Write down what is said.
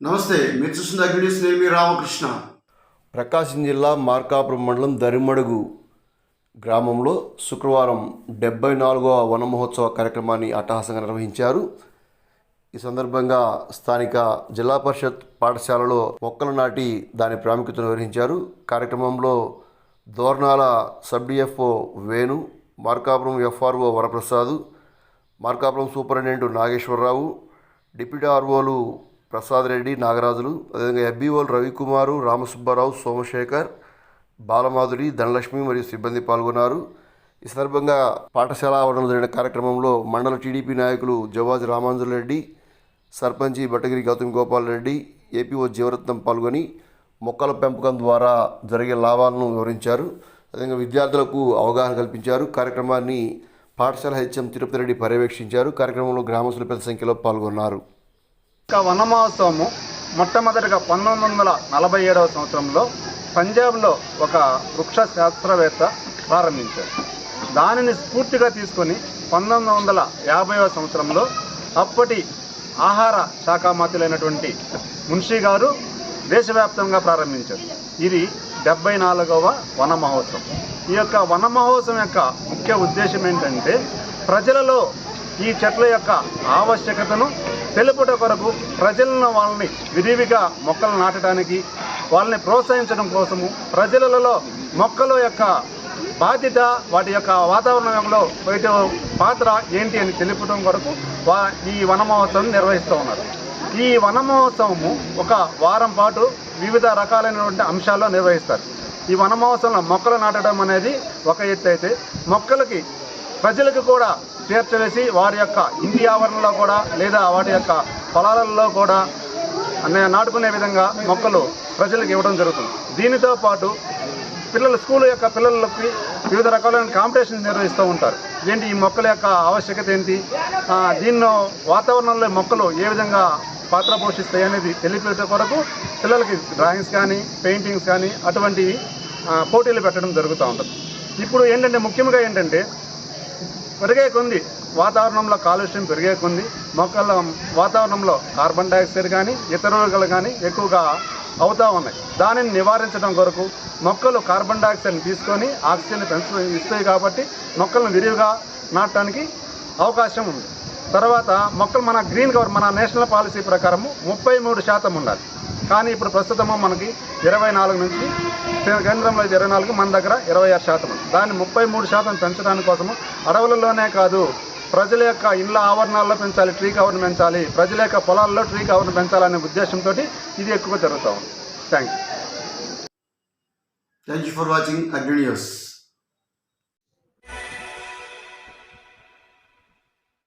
నమస్తే మీరు చూస్తున్న అగ్నిస్ నేను రామకృష్ణ. ప్రకాశం జిల్లా మార్కాపురం మండలం దరిమడుగు గ్రామంలో శుక్రవారం డెబ్బై నాలుగవ వన మహోత్సవ కార్యక్రమాన్ని అట్టహాసంగా నిర్వహించారు. ఈ సందర్భంగా స్థానిక జిల్లా పరిషత్ పాఠశాలలో మొక్కలు నాటి దాని ప్రాముఖ్యతను వివరించారు కార్యక్రమంలో Dornala sub DFO Venu Markapuram FRO Varaprasad Markapuram superintendent Nageswara Rao deputy ఆర్ఓలు Prasad Reddy నాగరాజులు అదేవిధంగా ఎఫ్బీఓలు రవికుమారు రామసుబ్బారావు సోమశేఖర్ బాలమాధురి ధనలక్ష్మి మరియు సిబ్బంది పాల్గొన్నారు. ఈ సందర్భంగా పాఠశాల ఆవరణలో జరిగిన కార్యక్రమంలో మండల టీడీపీ నాయకులు జవాజ్ రామాంజుల రెడ్డి సర్పంచి బట్టగిరి గౌతమ్ గోపాల్ రెడ్డి ఏపీఓ జీవరత్నం పాల్గొని మొక్కల పెంపకం ద్వారా జరిగే లాభాలను వివరించారు. అదేవిధంగా విద్యార్థులకు అవగాహన కల్పించారు. కార్యక్రమాన్ని పాఠశాల హెచ్ఎం తిరుపతి రెడ్డి పర్యవేక్షించారు. కార్యక్రమంలో గ్రామస్తులు పెద్ద సంఖ్యలో పాల్గొన్నారు. యొక్క వన మొట్టమొదటిగా పంతొమ్మిది వందల నలభై ఏడవ సంవత్సరంలో పంజాబ్లో ఒక వృక్ష శాస్త్రవేత్త ప్రారంభించారు. దానిని స్ఫూర్తిగా తీసుకొని పంతొమ్మిది వందల యాభైవ సంవత్సరంలో అప్పటి ఆహార శాఖ మంత్రులైనటువంటి మున్షీ గారు దేశవ్యాప్తంగా ప్రారంభించారు. ఇది డెబ్బై నాలుగవ వన మహోత్సవం ఈ యొక్క వన మహోత్సవం యొక్క ముఖ్య ఉద్దేశం ఏంటంటే ప్రజలలో ఈ చెట్ల యొక్క ఆవశ్యకతను తెలుపుట కొరకు ప్రజలను వాళ్ళని విరివిగా మొక్కలు నాటడానికి వాళ్ళని ప్రోత్సహించడం కోసము ప్రజలలో మొక్కల యొక్క బాధ్యత వాటి యొక్క వాతావరణంలో బయట పాత్ర ఏంటి అని తెలుపడం కొరకు వా ఈ వన మహోత్సవం నిర్వహిస్తూ ఉన్నారు. ఈ వన మహోత్సవము ఒక వారం పాటు వివిధ రకాలైనటువంటి అంశాల్లో నిర్వహిస్తారు. ఈ వన మహోత్సవంలో మొక్కలు నాటడం అనేది ఒక ఎత్తు అయితే మొక్కలకి ప్రజలకు కూడా తీర్చవేసి వారి యొక్క ఇంటి ఆవరణలో కూడా లేదా వాటి యొక్క పొలాలలో కూడా నాటుకునే విధంగా మొక్కలు ప్రజలకు ఇవ్వడం జరుగుతుంది. దీనితో పాటు పిల్లలు స్కూల్ యొక్క పిల్లలకి వివిధ రకాలైన కాంపిటీషన్స్ నిర్వహిస్తూ ఉంటారు. ఏంటి ఈ మొక్కల యొక్క ఆవశ్యకత ఏంటి? దీనిలో వాతావరణంలో మొక్కలు ఏ విధంగా పాత్ర పోషిస్తాయి అనేది తెలిపేట కొరకు పిల్లలకి డ్రాయింగ్స్ కానీ పెయింటింగ్స్ కానీ అటువంటివి పోటీలు పెట్టడం జరుగుతూ ఉంటుంది. ఇప్పుడు ఏంటంటే ముఖ్యంగా ఏంటంటే పెరిగే కొంది వాతావరణంలో కాలుష్యం పెరిగే కొంది మొక్కల వాతావరణంలో కార్బన్ డైఆక్సైడ్ కానీ ఇతరులు కానీ ఎక్కువగా అవుతూ ఉన్నాయి. దానిని నివారించడం కొరకు మొక్కలు కార్బన్ డైఆక్సైడ్ని తీసుకొని ఆక్సిజన్ పెంచు ఇస్తాయి కాబట్టి మొక్కలను విరివిగా నాటడానికి అవకాశం ఉంది. తర్వాత మొక్కలు మన గ్రీన్ కవర్ మన నేషనల్ పాలసీ ప్రకారము ముప్పై మూడు శాతం ఉండాలి. కానీ ఇప్పుడు ప్రస్తుతము మనకి ఇరవై నాలుగు నుంచి కేంద్రంలో ఇరవై నాలుగు మన దగ్గర ఇరవై ఆరు శాతం. దాన్ని ముప్పై మూడు శాతం పెంచడానికి కోసము అడవులలోనే కాదు ప్రజల యొక్క ఇండ్ల ఆవరణాల్లో పెంచాలి ట్రీ కవర్ను పెంచాలి ప్రజల యొక్క పొలాల్లో ట్రీ కవర్ను పెంచాలనే ఉద్దేశంతో ఇది ఎక్కువ జరుగుతూ ఉంది. Thank you thank you for watching Agni news